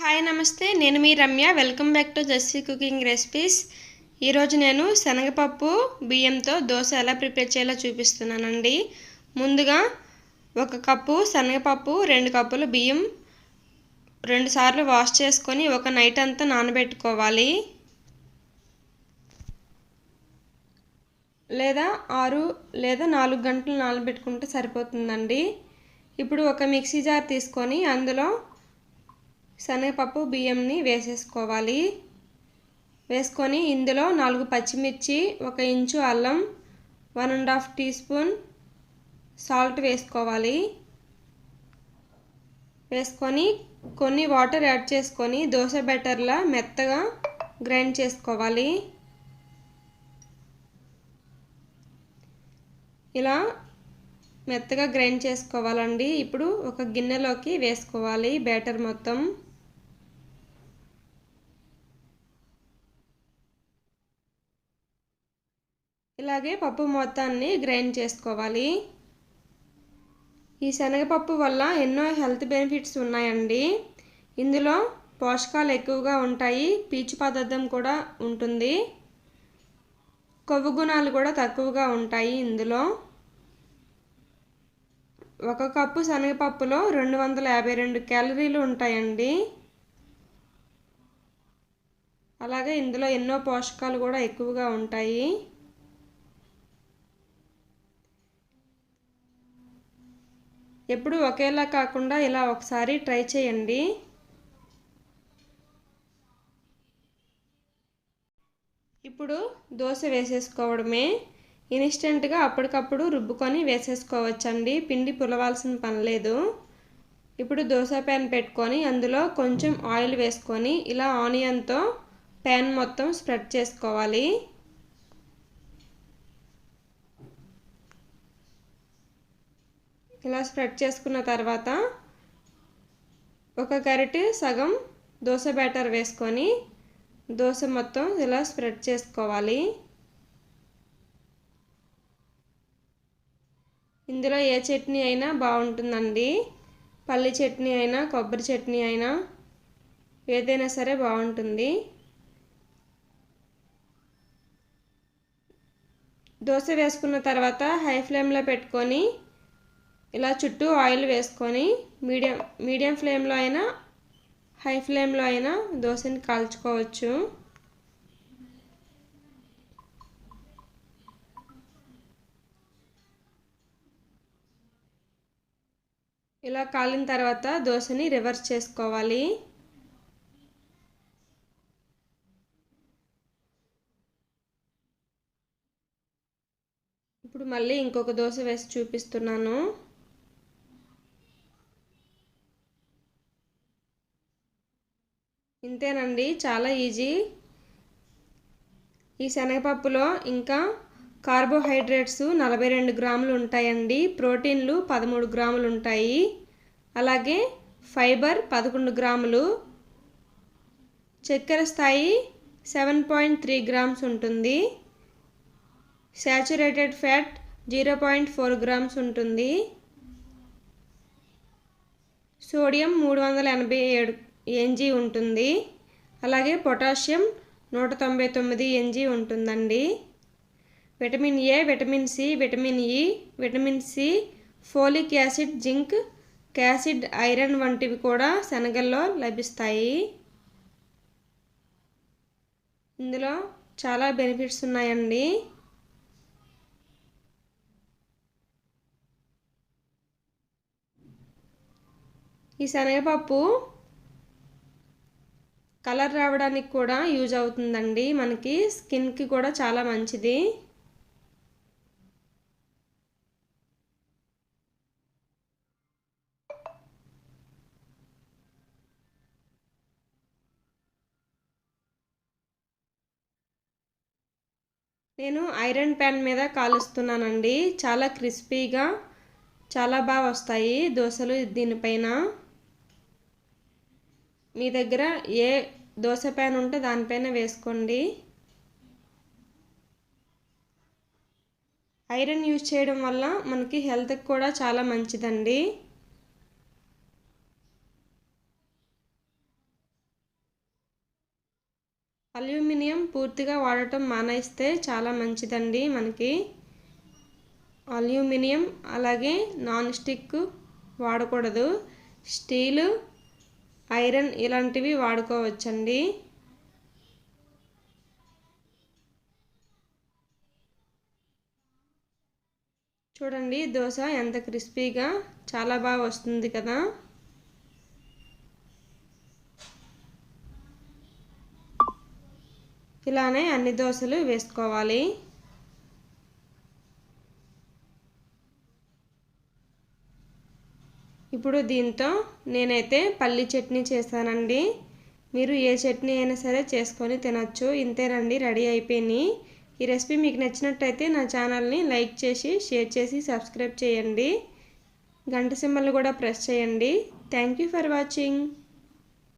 Hi నమస్తే. నేను మీ Ramya. Welcome back to Jassi cooking recipes. ఈరోజు నేను శనగపప్పు బియ్యంతో దోశ ఎలా ప్రిపేర్ చేయాలో చూపిస్తున్నానండి. ముందుగా ఒక కప్పు శనగపప్పు రెండు కప్పులు బియ్యం రెండు సార్లు వాష్ చేసుకొని ఒక నైట్ అంతా నానబెట్టుకోవాలి. లేదా ఆరు లేదా నాలుగు గంటలు నానబెట్టుకుంటే సరిపోతుందండి. ఇప్పుడు ఒక మిక్సీ జార్ తీసుకొని అందులో శనగపప్పు బియ్యంని వేసేసుకోవాలి. వేసుకొని ఇందులో నాలుగు పచ్చిమిర్చి ఒక ఇంచు అల్లం one and half teaspoon salt వేసుకోవాలి. వేసుకొని కొన్ని వాటర్ యాడ్ చేసుకొని దోశ బెటర్లా మెత్తగా గ్రైండ్ చేసుకోవాలి. ఇలా మెత్తగా గ్రైండ్ చేసుకోవాలండి. ఇప్పుడు ఒక గిన్నెలోకి వేసుకోవాలి బ్యాటర్ మొత్తం. ఇలాగే పప్పు మొత్తాన్ని గ్రైండ్ చేసుకోవాలి. ఈ శనగపప్పు వల్ల ఎన్నో హెల్త్ బెనిఫిట్స్ ఉన్నాయండి. ఇందులో పోషకాలు ఎక్కువగా ఉంటాయి. పీచు పదార్థం కూడా ఉంటుంది. కొవ్వు గుణాలు కూడా తక్కువగా ఉంటాయి ఇందులో. ఒక కప్పు శనగపప్పులో రెండు వందల యాభై రెండు క్యాలరీలు ఉంటాయండి. అలాగే ఇందులో ఎన్నో పోషకాలు కూడా ఎక్కువగా ఉంటాయి. ఎప్పుడు ఒకేలా కాకుండా ఇలా ఒకసారి ట్రై చేయండి. ఇప్పుడు దోశ వేసేసుకోవడమే. ఇన్స్టెంట్గా అప్పటికప్పుడు రుబ్బుకొని వేసేసుకోవచ్చండి. పిండి పులవాల్సిన పని లేదు. ఇప్పుడు దోశ ప్యాన్ పెట్టుకొని అందులో కొంచెం ఆయిల్ వేసుకొని ఇలా ఆనియన్తో ప్యాన్ మొత్తం స్ప్రెడ్ చేసుకోవాలి. ఇలా స్ప్రెడ్ చేసుకున్న తర్వాత ఒక గరిటె సగం దోశ బ్యాటర్ వేసుకొని దోశ మొత్తం ఇలా స్ప్రెడ్ చేసుకోవాలి. ఇందులో ఏ చట్నీ అయినా బాగుంటుందండి. పల్లి చట్నీ అయినా కొబ్బరి చట్నీ అయినా ఏదైనా సరే బాగుంటుంది. దోశ వేసుకున్న తర్వాత హై ఫ్లేమ్లో పెట్టుకొని ఇలా చుట్టూ ఆయిల్ వేసుకొని మీడియం మీడియం ఫ్లేమ్లో అయినా హై ఫ్లేమ్లో అయినా దోశని కాల్చుకోవచ్చు. ఇలా కాలిన తర్వాత దోశని రివర్స్ చేసుకోవాలి. ఇప్పుడు మళ్ళీ ఇంకొక దోశ వేసి చూపిస్తున్నాను. ఇంతేనండి చాలా ఈజీ. ఈ శనగపప్పులో ఇంకా కార్బోహైడ్రేట్స్ నలభై రెండు గ్రాములు ఉంటాయండి ప్రోటీన్లు పదమూడు గ్రాములు ఉంటాయి. అలాగే ఫైబర్ పదకొండు గ్రాములు చక్కెర స్థాయి సెవెన్ పాయింట్ త్రీ గ్రామ్స్ ఉంటుంది saturated fat zero point four grams ఉంటుంది. సోడియం మూడు వందల ఎనభై ఏడు ఎన్జీ ఉంటుంది. అలాగే పొటాషియం నూట తొంభై తొమ్మిది ఎన్జీ ఉంటుందండి. Vitamin A vitamin C vitamin E vitamin C folic acid zinc క్యాసిడ్ iron వంటివి కూడా శనగల్లో లభిస్తాయి. ఇందులో చాలా బెనిఫిట్స్ ఉన్నాయండి. ఈ శనగపప్పు కలర్ రావడానికి కూడా యూజ్ అవుతుందండి. మనకి స్కిన్కి కూడా చాలా మంచిది. నేను ఐరన్ ప్యాన్ మీద కాలుస్తున్నానండి. చాలా క్రిస్పీగా చాలా బాగా వస్తాయి దోశలు దీనిపైన. మీ దగ్గర ఏ దోశ ప్యాన్ ఉంటే దానిపైన వేసుకోండి. ఐరన్ యూజ్ చేయడం వల్ల మనకి హెల్త్కి కూడా చాలా మంచిదండి. అల్యూమినియం పూర్తిగా వాడటం మానేస్తే చాలా మంచిదండి మనకి. అల్యూమినియం అలాగే నాన్ స్టిక్ వాడకూడదు. స్టీలు ఐరన్ ఇలాంటివి వాడుకోవచ్చండి. చూడండి దోశ ఎంత క్రిస్పీగా చాలా బాగా వస్తుంది కదా. ఇలానే అన్ని దోశలు వేసుకోవాలి. ఇప్పుడు దీంతో నేనైతే పల్లి చట్నీ చేశానండి మీరు ఏ చట్నీ అయినా సరే చేసుకొని తినొచ్చు. ఇంతేనండి రెడీ అయిపోయినాయి ఈ రెసిపీ మీకు నచ్చినట్టయితే నా ఛానల్ని లైక్ చేసి షేర్ చేసి సబ్స్క్రైబ్ చేయండి. గంట సింబల్ కూడా ప్రెస్ చేయండి. Thank you for watching.